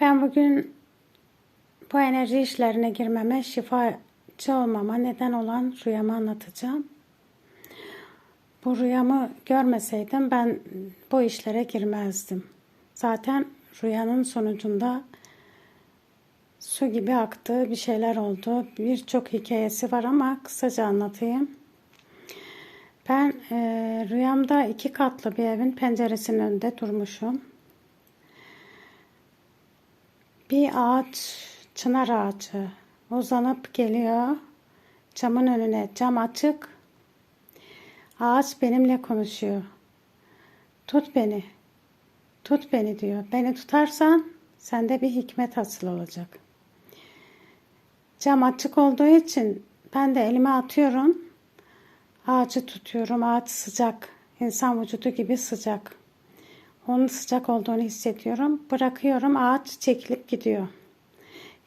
Ben bugün bu enerji işlerine girmeme, şifacı olmama neden olan rüyamı anlatacağım. Bu rüyamı görmeseydim ben bu işlere girmezdim. Zaten rüyanın sonucunda su gibi aktığı bir şeyler oldu. Birçok hikayesi var ama kısaca anlatayım. Ben e, rüyamda iki katlı bir evin penceresinin önünde durmuşum. Bir ağaç, çınar ağacı uzanıp geliyor. Camın önüne cam açık. Ağaç benimle konuşuyor. Tut beni. Tut beni diyor. Beni tutarsan sende bir hikmet hasıl olacak. Cam açık olduğu için ben de elime atıyorum. Ağacı tutuyorum. Ağaç sıcak. İnsan vücudu gibi sıcak. Onun sıcak olduğunu hissediyorum. Bırakıyorum. Ağaç çekilip gidiyor.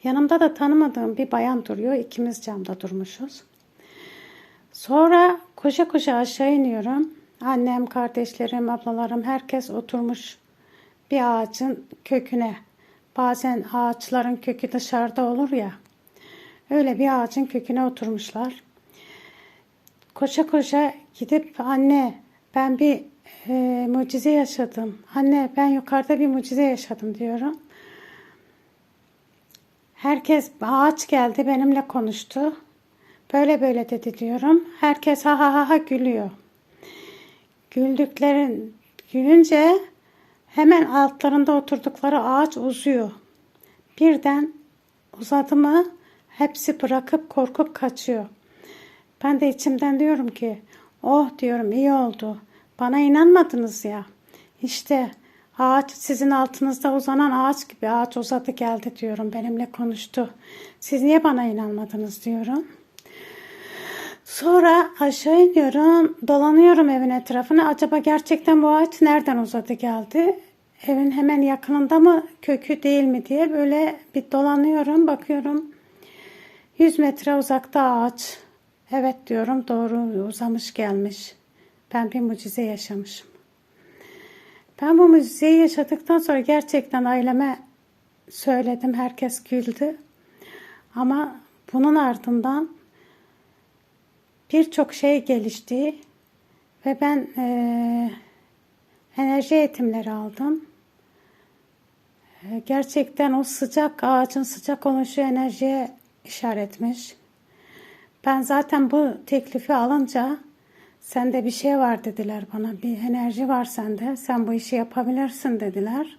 Yanımda da tanımadığım bir bayan duruyor. İkimiz camda durmuşuz. Sonra koşa koşa aşağı iniyorum. Annem, kardeşlerim, ablalarım herkes oturmuş bir ağacın köküne. Bazen ağaçların kökü dışarıda olur ya. Öyle bir ağacın köküne oturmuşlar. Koşa koşa gidip anne ben bir e, mucize yaşadım. Anne ben yukarıda bir mucize yaşadım diyorum. Herkes ağaç geldi benimle konuştu. Böyle böyle dedi diyorum. Herkes ha ha ha ha gülüyor. Güldüklerin gülünce hemen altlarında oturdukları ağaç uzuyor. Birden uzadı mı hepsi bırakıp korkup kaçıyor. Ben de içimden diyorum ki oh diyorum iyi oldu. Bana inanmadınız ya. İşte ağaç sizin altınızda uzanan ağaç gibi ağaç uzadı geldi diyorum. Benimle konuştu. Siz niye bana inanmadınız diyorum. Sonra aşağı iniyorum, dolanıyorum evin etrafına. Acaba gerçekten bu ağaç nereden uzadı geldi? Evin hemen yakınında mı, kökü değil mi diye böyle bir dolanıyorum, bakıyorum. 100 metre uzakta ağaç. Evet diyorum, doğru uzamış gelmiş. Ben bir mucize yaşamışım. Ben bu mucizeyi yaşadıktan sonra gerçekten aileme söyledim. Herkes güldü. Ama bunun ardından birçok şey gelişti ve ben e, enerji eğitimleri aldım. E, gerçekten o sıcak ağacın sıcak oluşu enerjiye işaretmiş. Ben zaten bu teklifi alınca sende bir şey var dediler bana. Bir enerji var sende. Sen bu işi yapabilirsin dediler.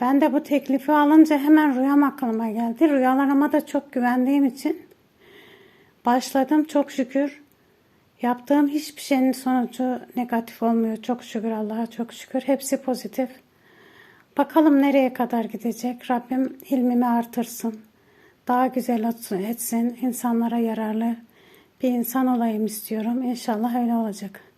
Ben de bu teklifi alınca hemen rüyam aklıma geldi. Rüyalarıma da çok güvendiğim için başladım çok şükür. Yaptığım hiçbir şeyin sonucu negatif olmuyor. Çok şükür Allah'a çok şükür. Hepsi pozitif. Bakalım nereye kadar gidecek. Rabbim ilmimi artırsın. Daha güzel etsin. insanlara yararlı bir insan olayım istiyorum. İnşallah öyle olacak.